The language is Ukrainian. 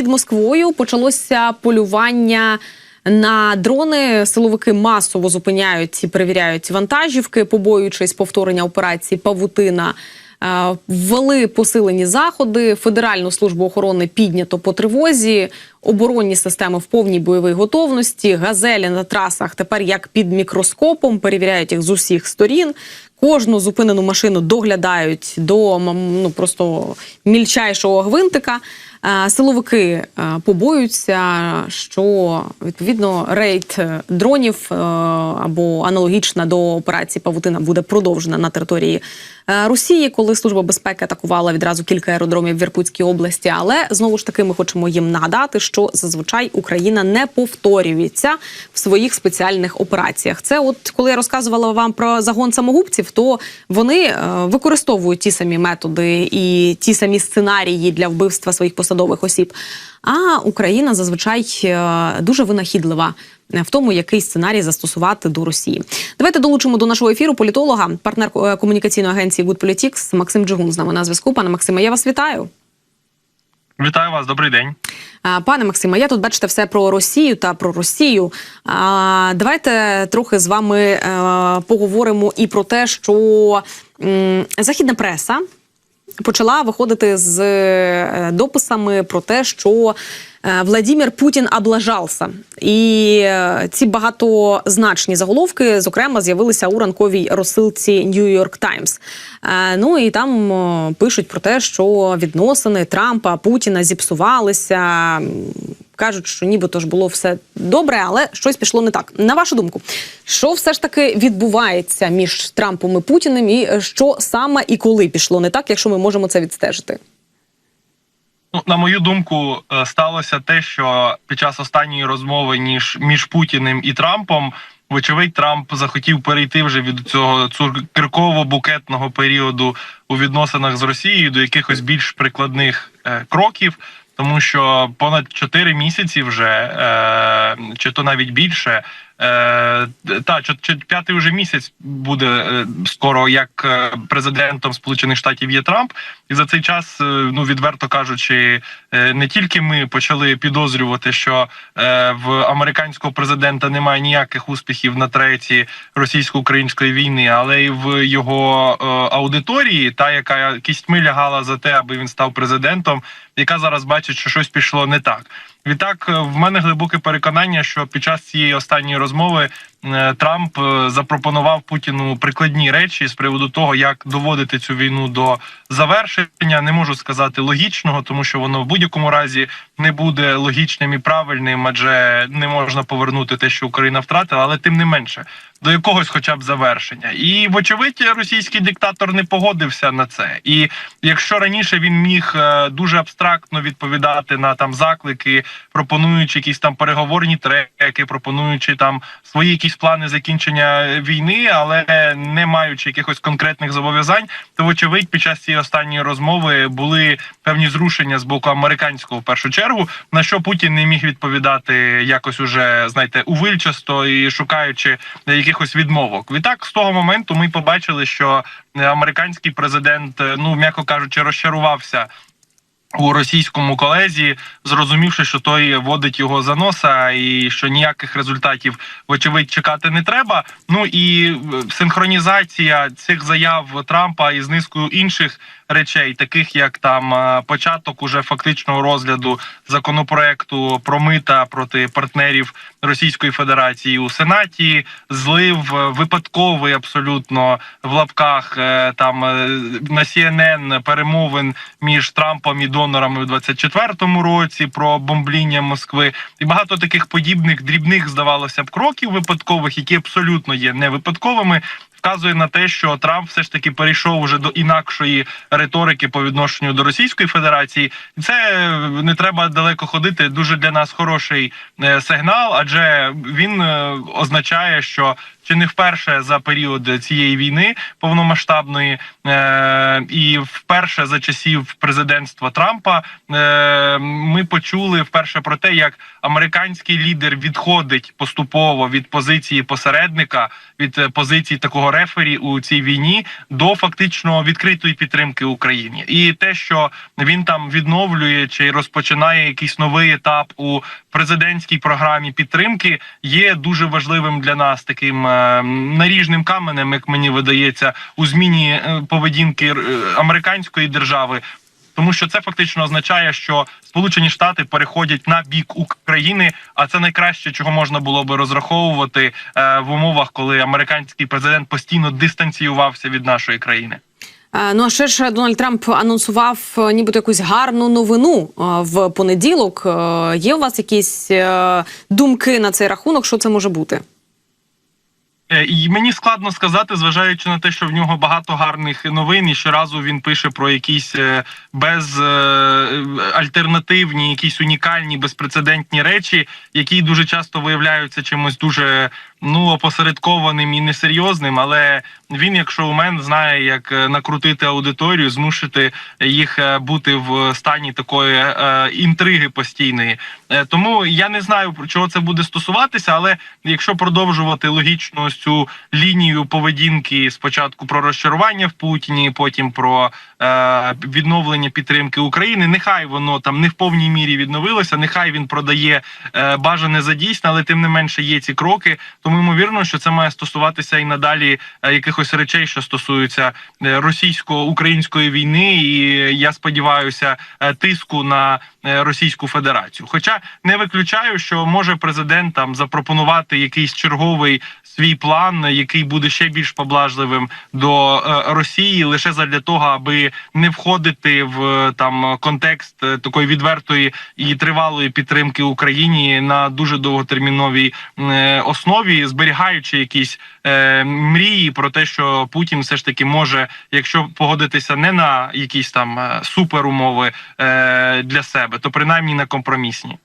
під Москвою почалося полювання. На дрони силовики масово зупиняють і перевіряють вантажівки, побоюючись повторення операції Павутина. Е, Ввели посилені заходи. Федеральну службу охорони піднято по тривозі. Оборонні системи в повній бойовій готовності. Газелі на трасах тепер як під мікроскопом перевіряють їх з усіх сторін. Кожну зупинену машину доглядають до ну просто мільчайшого гвинтика. Е, Силовики е, побоюються, що відповідно рейд е, дронів або аналогічна до операції Павутина буде продовжена на території Росії, коли служба безпеки атакувала відразу кілька аеродромів в Іркутській області. Але знову ж таки ми хочемо їм нагадати, що зазвичай Україна не повторюється в своїх спеціальних операціях. Це, от коли я розказувала вам про загон самогубців, то вони е, використовують ті самі методи і ті самі сценарії для вбивства своїх посадових осіб. А Україна зазвичай е, дуже винахідлива е, в тому, який сценарій застосувати до Росії. Давайте долучимо до нашого ефіру політолога, партнер е, комунікаційної агенції Good Politics Максим Джигун з нами на зв'язку. Пане Максиме, я вас вітаю. Вітаю вас, добрий день. Пане Максиме, я тут бачите все про Росію та про Росію. Давайте трохи з вами е, поговоримо і про те, що західна преса почала виходити з е, дописами про те, що е, Владимир Путін облажався. І е, ці багатозначні заголовки, зокрема, з'явилися у ранковій розсилці York Times. Е, Ну і там пишуть про те, що відносини Трампа Путіна зіпсувалися. Кажуть, що нібито ж було все добре, але щось пішло не так. На вашу думку, що все ж таки відбувається між Трампом і Путіним, і що саме і коли пішло не так, якщо ми можемо це відстежити? Ну, на мою думку, е, сталося те, що під час останньої розмови ніж між Путіним і Трампом, вочевидь, Трамп захотів перейти вже від цього цукерково-букетного періоду у відносинах з Росією до якихось більш прикладних е, кроків. Тому що понад 4 місяці вже е, чи то навіть більше. Е, та п'ятий вже місяць буде е, скоро як е, президентом Сполучених Штатів є Трамп, і за цей час, ну відверто кажучи, не тільки ми почали підозрювати, що в американського президента немає ніяких успіхів на треті російсько-української війни, але й в його аудиторії, та яка кістьми лягала за те, аби він став президентом, яка зараз бачить, що щось пішло не так. Відтак, е, в мене глибоке переконання, що під час цієї останньої розмови е, Трамп е, запропонував Путіну прикладні речі з приводу того, як доводити цю війну до завершення. Не можу сказати логічного, тому що воно в будь-якому разі не буде логічним і правильним, адже не можна повернути те, що Україна втратила, але тим не менше. До якогось, хоча б завершення, і вочевидь, російський диктатор не погодився на це. І якщо раніше він міг е, дуже абстрактно відповідати на там заклики, пропонуючи якісь там переговорні треки, пропонуючи там свої якісь плани закінчення війни, але не маючи якихось конкретних зобов'язань, то вочевидь під час цієї останньої розмови були певні зрушення з боку американського в першу чергу, на що Путін не міг відповідати якось уже знаєте увильчасто і шукаючи якихось відмовок. Відтак з того моменту ми побачили, що е, американський президент, е, ну м'яко кажучи, розчарувався. У російському колезі, зрозумівши, що той водить його за носа, і що ніяких результатів вочевидь чекати не треба. Ну і е, синхронізація цих заяв Трампа із низкою інших речей, таких як там е, початок уже фактичного розгляду законопроекту про мита проти партнерів Російської Федерації у Сенаті, злив е, випадковий абсолютно в лапках там на CNN перемовин між Трампом і донорами в 24-му році про бомбління Москви, і багато таких подібних дрібних здавалося б кроків випадкових, які абсолютно є не випадковими. Вказує на те, що Трамп все ж таки перейшов уже до інакшої риторики по відношенню до Російської Федерації, і це не треба далеко ходити. Дуже для нас хороший е, сигнал, адже він е, означає, що чи не вперше за період цієї війни повномасштабної, е, і вперше за часів президентства Трампа е, ми почули вперше про те, як американський лідер відходить поступово від позиції посередника, від е, позиції такого рефері у цій війні до фактично відкритої підтримки Україні, і те, що він там відновлює чи розпочинає якийсь новий етап у президентській програмі підтримки, є дуже важливим для нас таким е, наріжним каменем, як мені видається, у зміні е, поведінки е, американської держави. Тому що це фактично означає, що Сполучені Штати переходять на бік України, а це найкраще, чого можна було би розраховувати е, в умовах, коли американський президент постійно дистанціювався від нашої країни. Е, Ну а ще ж Дональд Трамп анонсував е, нібито якусь гарну новину в понеділок. Є у вас якісь думки на цей рахунок? Що це може бути? Е, І мені складно сказати, зважаючи на те, що в нього багато гарних новин, і щоразу він пише про якісь е, безальтернативні, якісь унікальні, безпрецедентні речі, які дуже часто виявляються чимось дуже ну опосередкованим і несерйозним. Але він, як шоумен, знає, як е, накрутити аудиторію, змусити їх е, бути в стані такої е, інтриги постійної. Тому я не знаю про чого це буде стосуватися, але якщо продовжувати логічно цю лінію поведінки спочатку про розчарування в Путіні, потім про відновлення підтримки України, нехай воно там не в повній мірі відновилося, нехай він продає бажане за дійсне, але тим не менше є ці кроки. Тому ймовірно, що це має стосуватися і надалі е, якихось речей, що стосуються е, російсько-української війни, і я сподіваюся, е, тиску на Російську Федерацію. Хоча не виключаю, що може президент там запропонувати якийсь черговий свій план, який буде ще більш поблажливим до Росії, лише задля того, аби не входити в там контекст такої відвертої і тривалої підтримки Україні на дуже довготерміновій е, зберігаючи якісь е, мрії про те, що Путін все ж таки може, якщо погодитися не на якісь там е, суперумови е, для себе, то принаймні на компромісні.